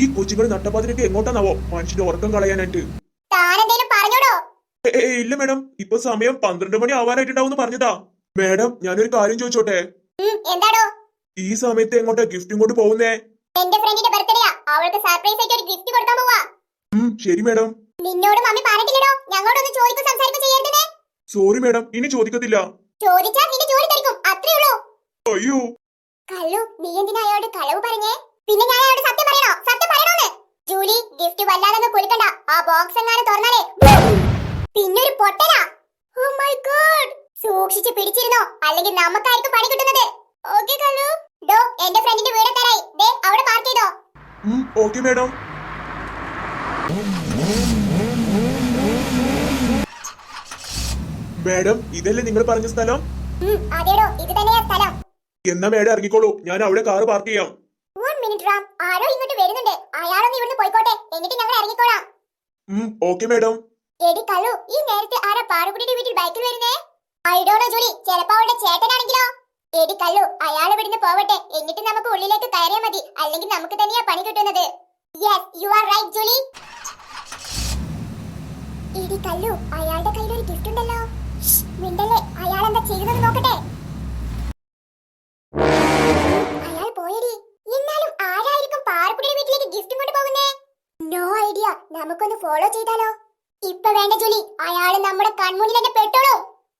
ഈ കൊച്ചുങ്ങൾ നട്ടപ്പാതിരൊക്കെ എങ്ങോട്ടാന്നാവോ മനുഷ്യന്റെ ഉറക്കം കളയാനായിട്ട്. ഇല്ല മേഡം. ഇപ്പൊ സമയം പന്ത്രണ്ട് മണി ആവാനായിട്ടുണ്ടാവും പറഞ്ഞതാ. മേഡം ഞാനൊരു കാര്യം ചോദിച്ചോട്ടെ? ഈ സമയത്ത് എങ്ങോട്ടാ ഗിഫ്റ്റും കൊണ്ട് പോകുന്നേ? എന്റെ ഫ്രണ്ടിന്റെ ബർത്ത്ഡേയാ അവൾക്ക് സർപ്രൈസ് ആയിട്ട് ഒരു ഗിഫ്റ്റ് കൊടുക്കാൻ പോവാ. ശരി മേഡം. നിന്നോട് മമ്മി പറഞ്ഞിട്ടില്ലടോ. ഞങ്ങളോടൊന്ന് ചോദിക്കും സംസാരിക്കും ചെയ്യരുതേ സോറി മേഡം. ഇനി ചോദിക്കത്തില്ല. ചോദിച്ചാൽ നിന്റെ ജോലി തരിക്കും അത്രേ ഉള്ളൂ. അയ്യോ. കള്ളു നീ എന്തിനാ അയാളോട് കളവ് പറഞ്ഞേ? പിന്നെ ഞാൻ അയാളോട് സത്യം പറയണോ? സത്യം പറയണോന്ന്? ജൂലി ഗിഫ്റ്റ് വല്ലാതെ കുലുക്കണ്ട ആ ബോക്സ് എങ്ങാനും തുറന്നാലേ. പിന്നെ ഒരു പൊട്ടനാ. ഓ മൈ ഗോഡ് സൂക്ഷിച്ച് പിടിച്ചിരുന്നോ? അല്ലെങ്കിൽ നമുക്കായിരിക്കും പണി കിട്ടുന്നത്. ഓക്കെ കള്ളു. ഡോ എന്റെ ഫ്രണ്ടിന്റെ വീട് തരായി. ദേ അവിടെ പാർക്ക് ചെയ്തോ. ഓക്കേ മാഡം മാഡം ഇതല്ലേ നിങ്ങൾ പറഞ്ഞ സ്ഥലം? അതേടോ ഇത് തന്നെയാ സ്ഥലം. എന്നാ മേഡം ഇറങ്ങിക്കോളൂ. ഞാൻ അവിടെ കാറ് പാർക്ക് ചെയ്യാം. മിനിറ്റ് റാം ആരോ ഇങ്ങോട്ട് വരുന്നുണ്ട്. അയാളൊന്ന് ഇവിടുന്ന് പോയിക്കോട്ടെ. എന്നിട്ട് ഞങ്ങൾ ഇറങ്ങിക്കോളാം. ഉം ഓക്കെ മാഡം എടി കള്ളു ഈ നേരത്തെ ആരാ പാറുകുട്ടിയുടെ വീട്ടിൽ ബൈക്കിൽ വരുന്നേ? ഐഡോണോ ജോലി ചിലപ്പോ അവളുടെ ചേട്ടനാണെങ്കിലോ? എടി കള്ളു അയാൾ ഇവിടുന്ന് പോവട്ടെ. എന്നിട്ട് നമുക്ക് ഉള്ളിലേക്ക് കയറിയാൽ മതി. അല്ലെങ്കിൽ നമുക്ക് തന്നെയാ പണി കിട്ടുന്നത്. യെസ് യു ആർ റൈറ്റ് ജോലി എടി കള്ളു അയാളുടെ കയ്യിൽ ഒരു ഗിഫ്റ്റ് ഉണ്ടല്ലോ. മിണ്ടല്ലേ? അയാൾ എന്താ നോക്കട്ടെ. നോ നമുക്കൊന്ന് ഫോളോ ചെയ്താലോ? ഇപ്പൊ വേണ്ട ജോലി അയാൾ നമ്മുടെ കൺമുന്നിൽ തന്നെ പെട്ടോളൂ.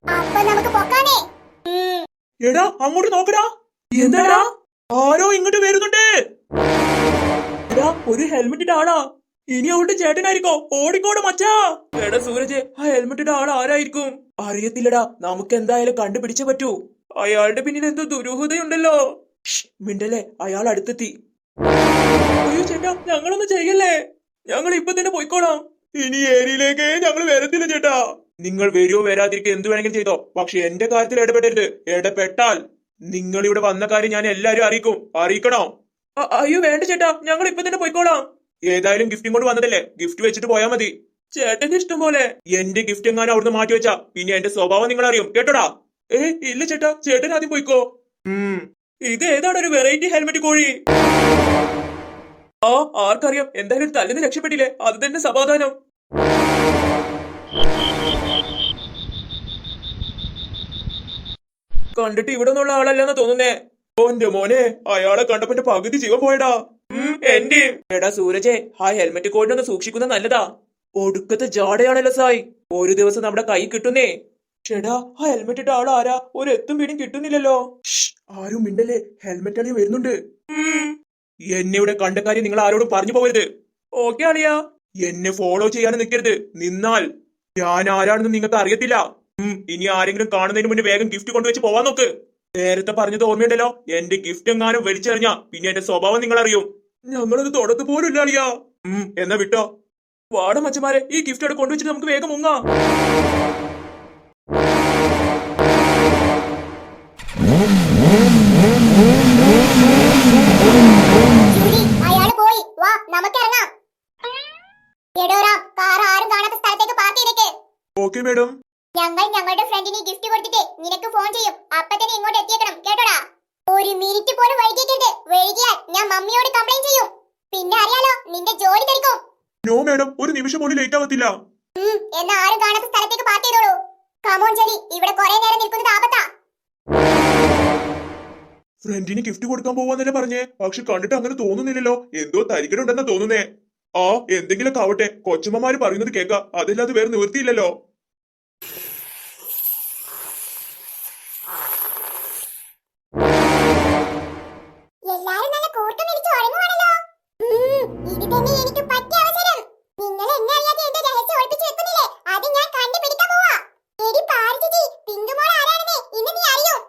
അപ്പൊ നമുക്ക് പൊക്കാനേ. എടാ അങ്ങോട്ട് നോക്കടാ. എന്താടാ? ആരോ ഇങ്ങോട്ട് വരുന്നുണ്ട്. എടാ ഒരു ഹെൽമെറ്റ് ആളാ. ഇനി അവളുടെ ചേട്ടനായിരിക്കോ? ഓടിക്കോട് മച്ചാ. എടാ സൂരജ് ആ ഹെൽമെറ്റ് ആൾ ആരായിരിക്കും? അറിയത്തില്ലടാ നമുക്ക് എന്തായാലും കണ്ടുപിടിച്ചേ പറ്റൂ. അയാളുടെ പിന്നിൽ എന്തോ ദുരൂഹതയുണ്ടല്ലോ. മിണ്ടല്ലേ അയാൾ അടുത്തെത്തി. അയ്യോ ചേട്ടാ ഞങ്ങളൊന്നും ചെയ്യല്ലേ? ഞങ്ങൾ ഇപ്പൊ തന്നെ പോയിക്കോളാം. ഇനി ഏരിയയിലേക്ക് ഞങ്ങൾ വരത്തില്ല ചേട്ടാ. നിങ്ങൾ വരുവോ വരാതിരിക്കുക എന്ത് വേണമെങ്കിലും ചെയ്തോ. പക്ഷെ എന്റെ കാര്യത്തിൽ ഇടപെടരുത്. ഇടപെട്ടാൽ നിങ്ങൾ ഇവിടെ വന്ന കാര്യം ഞാൻ എല്ലാരും അറിയിക്കും. അറിയിക്കണോ? അയ്യോ വേണ്ട ചേട്ടാ. ഞങ്ങൾ ഇപ്പൊ തന്നെ പോയിക്കോളാം. ഏതായാലും ഗിഫ്റ്റും കൊണ്ട് വന്നതല്ലേ? ഗിഫ്റ്റ് വെച്ചിട്ട് പോയാ മതി. ചേട്ടന് ഇഷ്ടം പോലെ. എന്റെ ഗിഫ്റ്റ് എങ്ങാനും അവിടുന്ന് മാറ്റി വെച്ചാ പിന്നെ എന്റെ സ്വഭാവം നിങ്ങൾ അറിയും. കേട്ടോടാ? ഏ ഇല്ല ചേട്ടാ. ചേട്ടൻ ആദ്യം പോയിക്കോ. ഉം. ഇത് ഏതാണ് ഒരു വെറൈറ്റി ഹെൽമെറ്റ് കോഴി? ആ ആർക്കറിയാം. എന്തായാലും തല്ലിന് രക്ഷപ്പെട്ടില്ലേ? അത് തന്നെ സമാധാനം. കണ്ടിട്ട് ഇവിടെ നിന്നുള്ള ആളല്ലെന്ന് തോന്നുന്നേ. ഓന്റെ മോനെ അയാളെ കണ്ടപ്പോ എന്റെ പകുതി ജീവൻ പോയടാ. എന്റെ. എടാ സൂരജെ ആ ഹെൽമെറ്റ് കോഴിനൊന്ന് സൂക്ഷിക്കുന്ന നല്ലതാ. ഒടുക്കത്തെ ജാടയാണല്ലോ സായി. ഒരു ദിവസം നമ്മുടെ കൈ കിട്ടുന്നേ. ചേടാ ആ ഹെൽമെറ്റ് ഇട്ട ആൾ ആരാ ഒരു എത്തും വീടും കിട്ടുന്നില്ലല്ലോ. ആരും മിണ്ടല്ലേ? ഹെൽമെറ്റ് അണി വരുന്നുണ്ട്. എന്നെ ഇവിടെ കണ്ട കാര്യം നിങ്ങൾ ആരോടും പറഞ്ഞു പോകരുത്. ഓക്കെ അളിയ? എന്നെ ഫോളോ ചെയ്യാനും നിൽക്കരുത്. നിന്നാൽ ഞാൻ ആരാണെന്ന് നിങ്ങൾക്ക് അറിയത്തില്ല. ഇനി ആരെങ്കിലും കാണുന്നതിന് മുന്നേ വേഗം ഗിഫ്റ്റ് കൊണ്ടുവച്ച് പോവാൻ നോക്ക്. നേരത്തെ പറഞ്ഞത് ഓർമ്മയുണ്ടല്ലോ? എന്റെ ഗിഫ്റ്റ് എങ്ങാനും വലിച്ചെറിഞ്ഞ പിന്നെ എന്റെ സ്വഭാവം നിങ്ങൾ അറിയും ഞങ്ങളത് തുടത്ത് പോലും ഇല്ല അളിയ എന്നാ വിട്ടോ? വാട മച്ചമാരെ ഈ ഗിഫ്റ്റ് അവിടെ കൊണ്ടുവച്ചിട്ട് നമുക്ക് വേഗം മുങ്ങാം. ജൂലി അയാൾ പോയി വാ നമുക്ക് ഇറങ്ങാം. കാർ ആരും കാണാത്ത സ്ഥലത്തേക്ക് പാർക്ക് ചെയ്തേക്ക്. Okay madam. ഞങ്ങൾ ഞങ്ങളുടെ ഫ്രണ്ടിന് ഗിഫ്റ്റ് കൊടുത്തിട്ട് നിനക്ക് ഫോൺ ചെയ്യും. അപ്പൊ തന്നെ ഇങ്ങോട്ട് എത്തിയേക്കണം കേട്ടോടാ? ഒരു മിനിറ്റ് പോലും വൈകിക്കരുത്. വൈകിയാൽ ഞാൻ മമ്മിയോട് കംപ്ലൈൻ ചെയ്യും. പിന്നെ അറിയാലോ നിന്റെ ജോലി തരിക്കും നോ മാഡം ഒരു നിമിഷം പോലും ലേറ്റ് ആവത്തില്ല. എന്നാ ആരും കാണാത്ത സ്ഥലത്തേക്ക് പാർക്ക് ചെയ്തോളൂ. കമോൺ ജലി ഇവിടെ കുറെ നേരം നിൽക്കുന്നത് ആപത്താ. ഫ്രണ്ടിന് ഗിഫ്റ്റ് കൊടുക്കാൻ പോവാന്നല്ലേ പറഞ്ഞേ? പക്ഷെ കണ്ടിട്ട് അങ്ങനെ തോന്നുന്നില്ലല്ലോ. എന്തോ തരികിടുണ്ടെന്ന് തോന്നുന്നേ. ആ എന്തെങ്കിലും ആവട്ടെ. കൊച്ചമ്മമാര് പറയുന്നത് കേൾക്കാം. അതല്ലാതെ വേറെ നിവൃത്തിയില്ലല്ലോ. എല്ലാരും നല്ല കൂട്ടം വിളിച്ച് ഉറങ്ങുവാണല്ലോ. ഇത് തന്നെ എനിക്ക് പറ്റിയ അവസരം നിങ്ങൾ എന്നെ അറിയാതെ എന്റെ രഹസ്യം ഒളിപ്പിച്ച് വെക്കുന്നില്ലേ അത് ഞാൻ കണ്ടുപിടിക്കാൻ പോവാ എടി പാറു ചേച്ചി പിന്തുമോൾ ആരാണെന്ന് ഇന്ന് നീ അറിയും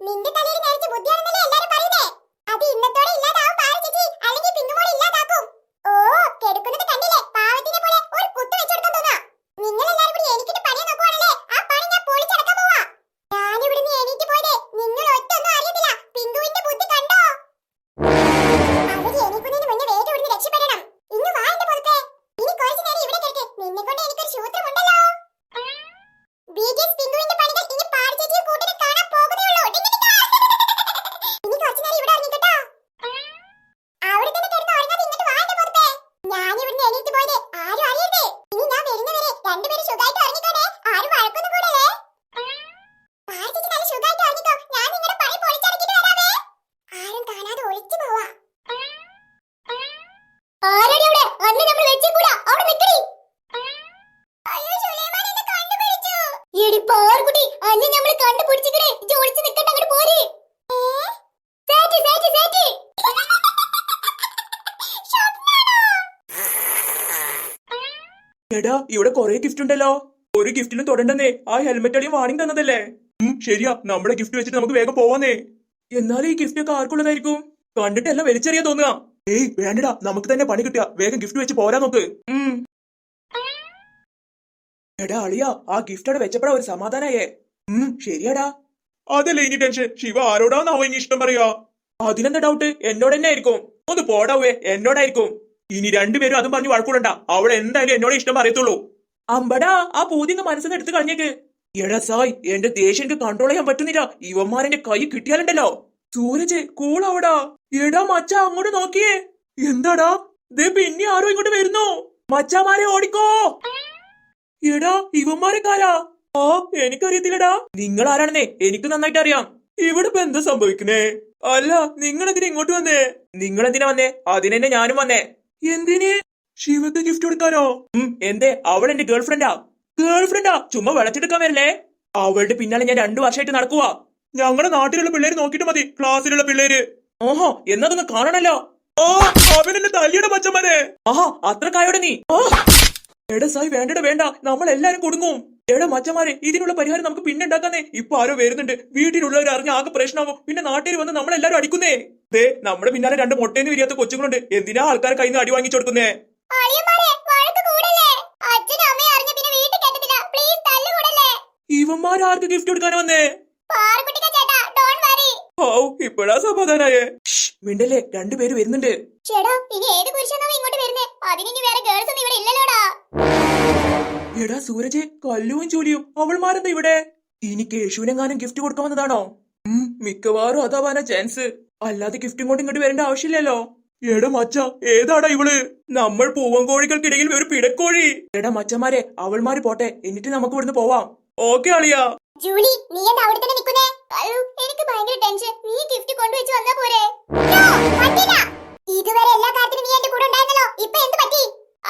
നിന്റെ തലയിൽ നരച്ച ബുദ്ധിയാണെന്നല്ലേ എല്ലാരും പറയുന്നേ അത് ഇന്നത്തോടെ ഇല്ലാതാവും പാറു ചേച്ചി അല്ലെങ്കിൽ പിന്തുമോൾ ഇല്ലാതാക്കും ഓ കെടുക്കുന്നത് കണ്ടില്ലേ പാവത്തിനെ പോലെ ഒരു കുത്തു വെച്ചെടുക്കാൻ തോന്നാ എടാ ഇവിടെ കൊറേ ഗിഫ്റ്റ് ഉണ്ടല്ലോ. ഒരു ഗിഫ്റ്റിനും തൊടണ്ടെന്നേ ആ ഹെൽമെറ്റ് അടിയും വാണിംഗ് തന്നതല്ലേ? ശരിയാ നമ്മളെ ഗിഫ്റ്റ് വെച്ചിട്ട് നമുക്ക് വേഗം പോവാന്നേ. എന്നാലും ഈ ഗിഫ്റ്റ് ഒക്കെ ആർക്കുള്ളതായിരിക്കും? കണ്ടിട്ടെല്ലാം വലിച്ചെറിയാ തോന്നുക. ഏയ് വേണ്ടടാ നമുക്ക് തന്നെ പണി കിട്ടുക. വേഗം ഗിഫ്റ്റ് വെച്ച് പോരാ നോക്ക്. എടാ അളിയാ ആ ഗിഫ്റ്റ് അവിടെ വെച്ചപ്പോഴാ ഒരു സമാധാനായേ. ഉം ശരിയാടാ. അതല്ലേ ഇനി ടെൻഷൻ ശിവ ആരോടാന്നാവോ ഇനി ഇഷ്ടം പറയാ? അതിനെന്താ ഡൗട്ട് എന്നോട് തന്നെ ആയിരിക്കും ഒന്ന് പോടാവേ എന്നോടായിരിക്കും. ഇനി രണ്ടുപേരും അതും പറഞ്ഞു വഴക്കൂടണ്ട. അവൾ എന്തായാലും എന്നോട് ഇഷ്ടം പറയത്തുള്ളൂ. അമ്പടാ ആ പൂതിങ്ങ മനസ്സിന്ന് എടുത്തു കളഞ്ഞേക്ക്. എടാ സായ് എന്റെ ദേഷ്യം എനിക്ക് കൺട്രോൾ ചെയ്യാൻ പറ്റുന്നില്ല. ഇവന്മാരെന്റെ കൈ കിട്ടിയാലുണ്ടല്ലോ. സൂരജ് കൂളാവടാ എടാ മച്ച അങ്ങോട്ട് നോക്കിയേ. എന്താടാ? ദേ പിന്നെ ആരോ ഇങ്ങോട്ട് വരുന്നു. മച്ചാമാരെ ഓടിക്കോ. എടാ ഇവന്മാരെ കാരാ. ആ എനിക്കറിയത്തില്ലടാ. നിങ്ങൾ ആരാണെന്നേ? എനിക്ക് നന്നായിട്ട് അറിയാം. ഇവിടെ ഇപ്പൊ എന്താ സംഭവിക്കുന്നേ? അല്ല നിങ്ങൾ എന്തിനാ ഇങ്ങോട്ട് വന്നേ? നിങ്ങൾ എന്തിനാ വന്നേ? അതിനെന്നെ ഞാനും വന്നേ. എന്തിന്? ശിവക്ക് ഗിഫ്റ്റ് കൊടുക്കാനോ? എന്തേ? അവൾ എന്റെ ഗേൾ ഫ്രണ്ടാ ഗേൾ ഫ്രണ്ടാ ചുമ്മാ വെളച്ചെടുക്കാൻ വരല്ലേ? അവളുടെ പിന്നാലെ ഞാൻ രണ്ടു വർഷമായിട്ട് നടക്കുവാ. ഞങ്ങളുടെ നാട്ടിലുള്ള പിള്ളേര് നോക്കിട്ട് മതി ക്ലാസ്സിലുള്ള പിള്ളേര്. ഓഹോ എന്നതൊന്ന് കാണണല്ലോ. ഓ അവനെന്നെ തല്ലിയുടെ മച്ചന്മാരെ. ആഹാ അത്ര കായോടെ നീ എടാ സായി വേണ്ടട വേണ്ട. നമ്മൾ എല്ലാരും കുടുങ്ങും. എടാ മച്ചമാരെ ഇതിനുള്ള പരിഹാരം നമുക്ക് പിന്നെ ഉണ്ടാക്കാന്നേ. ഇപ്പൊ ആരോ വരുന്നുണ്ട്. വീട്ടിലുള്ളവർ അറിഞ്ഞ ആകെ പ്രശ്നമാകും പിന്നെ നാട്ടിൽ വന്ന് നമ്മളെല്ലാരും അടിക്കുന്നേ. ദേ നമ്മുടെ പിന്നാലെ രണ്ട് മുട്ടേന്ന് വിരിയാത്ത കൊച്ചുങ്ങളുണ്ട്. എന്തിനാ ആൾക്കാർ കയ്യിൽ നിന്ന് അടി വാങ്ങിച്ചു കൊടുക്കുന്നേ? ഇവന്മാരാർക്ക് ഗിഫ്റ്റ് കൊടുക്കാൻ വന്നേ? ഔ ഇപ്പഴാ സമാധാനായേ. മിണ്ടല്ലേ? രണ്ടുപേര് വരുന്നുണ്ട്. ചേടാ ഇനി ഏത് പുരുഷനാവും ഇങ്ങോട്ട് അതിനി വേറെ ഗേൾസ് ഒന്നും ഇവിടെ ഇല്ലല്ലോടാ. എടാ സൂരജ് കല്ലുവും ചൂലിയും അവൾമാരെന്താ ഇവിടെ. ഇനി കേശുവിനെങ്ങാനും ഗിഫ്റ്റ് കൊടുക്കാമെന്നതാണോ? മിക്കവാറും അതാവാനാ ചാൻസ് അല്ലാതെ ഗിഫ്റ്റും കൊണ്ട് ഇങ്ങോട്ട് വരേണ്ട ആവശ്യമില്ലല്ലോ. എടാ മച്ച ഏതാടാ ഇവൾ? നമ്മൾ പൂവൻകോഴികൾക്കിടയിൽ ഒരു പിടക്കോഴി. എടാ അവൾ അവൾമാര് പോട്ടെ. എന്നിട്ട് നമുക്ക് ഇവിടുന്ന് പോവാം. ഓക്കെ അളിയ. ജൂലി നീ എന്താ അവിടെ തന്നെ നിൽക്കുന്നേ? എനിക്ക് ഭയങ്കര ടെൻഷൻ നീ ഗിഫ്റ്റ് കൊണ്ടുവച്ച് വന്നാ പോരെ. ഇതുവരെ എല്ലാ കാര്യത്തിനും നീ എന്റെ കൂടെ ഉണ്ടായിരുന്നല്ലോ. ഇപ്പൊ എന്ത് പറ്റി?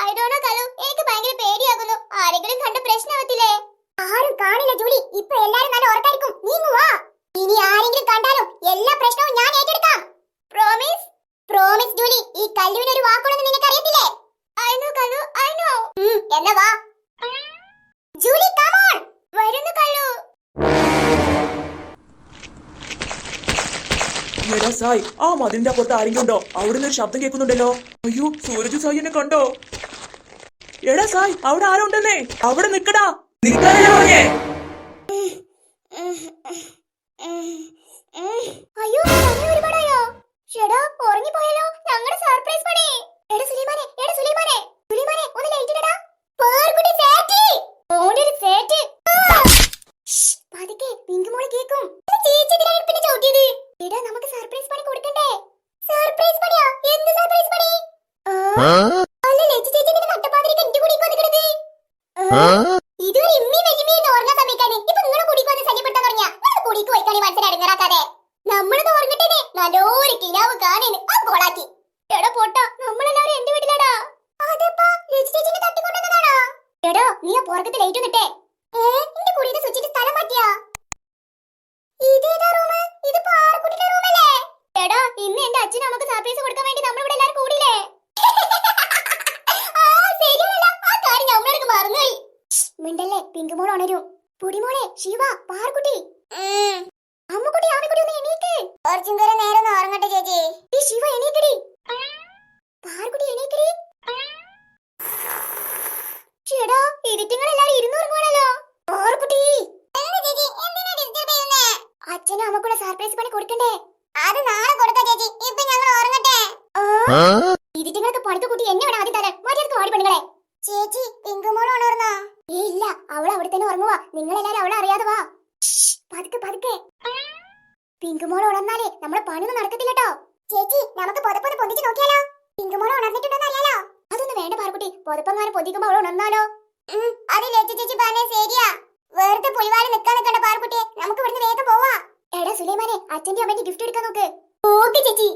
I dunno Kalu. എനിക്ക് ഭയങ്കര പേടിയാകുന്നു. ആരെങ്കിലും കണ്ട പ്രശ്നമാവത്തില്ലേ ആരും കാണില്ല ജൂലി ഇപ്പൊ എല്ലാരും നല്ല ഉറക്കായിരിക്കും നീ ഇങ്ങ് വാ ഇനി ആരെങ്കിലും കണ്ടാലും എല്ലാ പ്രശ്നവും ഞാൻ ഏറ്റെടുക്കാം പ്രോമിസ് പ്രോമിസ് ജൂലി ഈ കല്ലുവിന് ഒരു വാക്കുണ്ടെന്ന് നിനക്ക് അറിയത്തില്ലേ I know Kallu I know എന്നാ വാ ജൂലി കം ഓൺ വരുന്നു കല്ലു എടാ സായ് ആ മതിലിന്റെ അപ്പുറത്ത് ആരെങ്കിലും ഉണ്ടോ? അവിടുന്ന് ഒരു ശബ്ദം കേൾക്കുന്നുണ്ടല്ലോ. അയ്യോ സൂരജ് സായി എന്നെ കണ്ടോ? എടാ സായ് അവിടെ ആരോ ഉണ്ടെന്നേ? അവിടെ നിക്കടാ. നിൽക്കാനല്ലേ പറഞ്ഞേ. അയ്യോ ഒരുപാടായോ? ഷെടാ ഉറങ്ങിപ്പോയല്ലോ. ഞങ്ങളുടെ സർപ്രൈസ് പണി എടാ സുലൈമാനെ എടാ സുലൈമാനെ സുലൈമാനെ ഒന്ന് ലൈറ്റ് ഇടടാ പേർക്കുട്ടി ഫാറ്റി ഓന്റെ ഒരു ഫാറ്റ് പതുക്കെ പിങ്ക് മോൾ കേക്കും എടാ, ചേച്ചി ഇതിലാണ് പിന്നെ ചവിട്ടിയത് എടാ നമുക്ക് സർപ്രൈസ് പണി കൊടുക്കണ്ടേ സർപ്രൈസ് പണിയാ എന്ത് സർപ്രൈസ് പണി ആ, അല്ല ലച്ചു ചേച്ചി നിന്റെ നട്ടപ്പാതിരിക്ക് എന്റെ കൂടി വന്നിക്കണത് ഇതുവരെ ഇമ്മി വെജിമിന്ന് ഉറങ്ങാൻ സമയത്താണ്. ഇപ്പൊ നിങ്ങളെ കുടിക്ക് വന്ന് ശല്യപ്പെടുത്താൻ തുടങ്ങിയ. നിങ്ങൾ കുടിക്ക് പോയിക്കാണി ഉറങ്ങട്ടേ നല്ലൊരു കിനാവ് കാണേന്. ആ കോളാക്കി. എടാ പൊട്ട നമ്മളെല്ലാരും എന്റെ വീട്ടിലാടാ. അതപ്പാ ലച്ചു ചേച്ചിനെ തട്ടിക്കൊണ്ടുവന്നതാടാ എടോ നീ ആ ലൈറ്റ് നിട്ടേ ഏ എന്റെ കുടിയുടെ സ്വിച്ചിന്റെ സ്ഥലം മാറ്റിയാ? ഇതേതാ റൂം ഇത് പാറക്കുട്ടിയുടെ റൂമല്ലേ? എടാ ഇന്ന് എന്റെ അച്ഛൻ നമുക്ക് സർപ്രൈസ് കൊടുക്കാൻ വേണ്ടി നമ്മളിവിടെ എല്ലാരും കൂടിയില്ലേ ആ ശരിയല്ല ആ കാര്യം നമ്മളെടുക്ക് മറന്നുപോയി മിണ്ടല്ലേ പിങ്ക് മോൾ ഉണരും പൊടിമോളെ ശിവ പാർക്കുട്ടി അമ്മുക്കുട്ടി ആമിക്കുട്ടി ഒന്ന് എണീക്ക് കുറച്ചും കൂടെ നേരം ഒന്ന് ഉറങ്ങട്ടെ ചേച്ചി ഈ ശിവ എണീക്കടി പാർക്കുട്ടി എണീക്കടി ചേടാ ഇതിറ്റിങ്ങൾ എല്ലാരും ഇരുന്നുറങ്ങുവാണല്ലോ പാർക്കുട്ടി അച്ഛനും അമ്മക്കുള്ള സർപ്രൈസ് പണി കൊടുക്കണ്ടേ അത് നാളെ കൊടുക്കാം ചേച്ചി ഇപ്പൊ ഞങ്ങൾ ഉറങ്ങട്ടെ ഇതിറ്റിങ്ങൾക്ക് പണിക്ക് കൂട്ടി എന്നെ വേണം ആദ്യം തരാൻ മര്യാദയ്ക്ക് വാടി പെണ്ണുങ്ങളെ ചേച്ചി പിങ്കുമോൾ ഉണർന്നോ ഇല്ല അവൾ അവിടെ നിങ്ങളെല്ലാരും അവളെ അറിയാതെ വാ. പതുക്കെ പതുക്കെ. പിങ്കുമോൾ ഉണർന്നാലേ നമ്മുടെ പണിയൊന്നും നടക്കത്തില്ല കേട്ടോ ചേച്ചി നമുക്ക് പുതപ്പൊന്ന് പൊന്തിച്ച് നോക്കിയാലോ? പിങ്കുമോൾ ഉണർന്നിട്ടുണ്ടെന്ന് അറിയാലോ? അതൊന്നും വേണ്ട പാർക്കുട്ടി പുതപ്പങ്ങാനും പൊന്തിക്കുമ്പോ അവൾ ഉണർന്നാലോ? അത് ലജ്ജ ചേച്ചി പറഞ്ഞേ ശരിയാ. വെറുതെ പുലിവാലി നിക്കാൻ നിക്കണ്ട പാർക്കുട്ടി നമുക്ക് ഇവിടുന്ന് വേഗം പോവാ. എടാ സുലൈമാനെ അച്ഛന്റെ അമ്മേന്റെ ഗിഫ്റ്റ് എടുക്കാൻ നോക്ക്. ഓക്കെ ചേച്ചി.